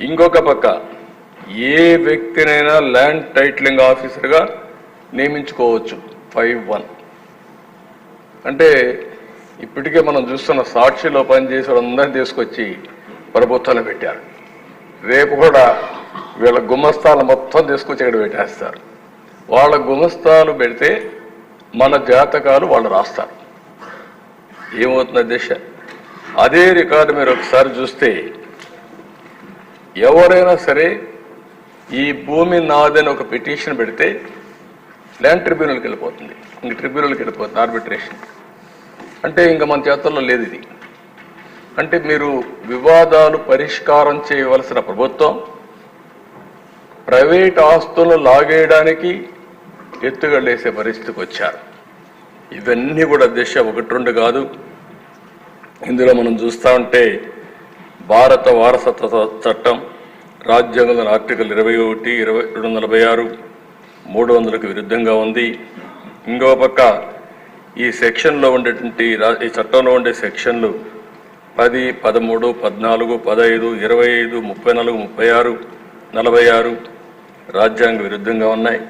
ఇంకొక పక్క ఏ వ్యక్తినైనా land titling ఆఫీసర్గా నియమించుకోవచ్చు. Five one. అంటే ఇప్పటికే మనం చూస్తున్న సాక్షిలో పనిచేసే వాళ్ళందరినీ తీసుకొచ్చి ప్రభుత్వాన్ని పెట్టారు. రేపు కూడా వీళ్ళ గుమస్తాలు మొత్తం తీసుకొచ్చి ఇక్కడ పెట్టేస్తారు. వాళ్ళ గుమస్తాలు పెడితే మన జాతకాలు వాళ్ళు రాస్తారు. ఏమవుతుంది దిశ. అదే రికార్డు మీరు ఒకసారి చూస్తే ఎవరైనా సరే ఈ భూమి నాదని ఒక పిటిషన్ పెడితే ల్యాండ్ ట్రిబ్యునల్కి వెళ్ళిపోతుంది. ఇంక ట్రిబ్యునల్కి వెళ్ళిపోతుంది ఆర్బిట్రేషన్. అంటే ఇంకా మన చేతుల్లో లేదు ఇది. అంటే మీరు వివాదాలు పరిష్కారం చేయవలసిన ప్రభుత్వం ప్రైవేట్ ఆస్తులను లాగేయడానికి ఎత్తుగడేసే పరిస్థితికి వచ్చారు. ఇవన్నీ కూడా దిశ ఒకటి రెండు కాదు. ఇందులో మనం చూస్తా ఉంటే భారత వారసత్వ చట్టం రాజ్యాంగంలోని ఆర్టికల్ ఇరవై ఒకటి ఇరవై రెండు వందల నలభై ఆరు మూడు వందలకు విరుద్ధంగా ఉంది. ఇంకో పక్క ఈ సెక్షన్లో ఉండేటువంటి ఈ చట్టంలో ఉండే సెక్షన్లు పది పదమూడు పద్నాలుగు పదహైదు ఇరవై ఐదు ముప్పై నాలుగు ముప్పై ఆరు నలభై ఆరు రాజ్యాంగ విరుద్ధంగా ఉన్నాయి.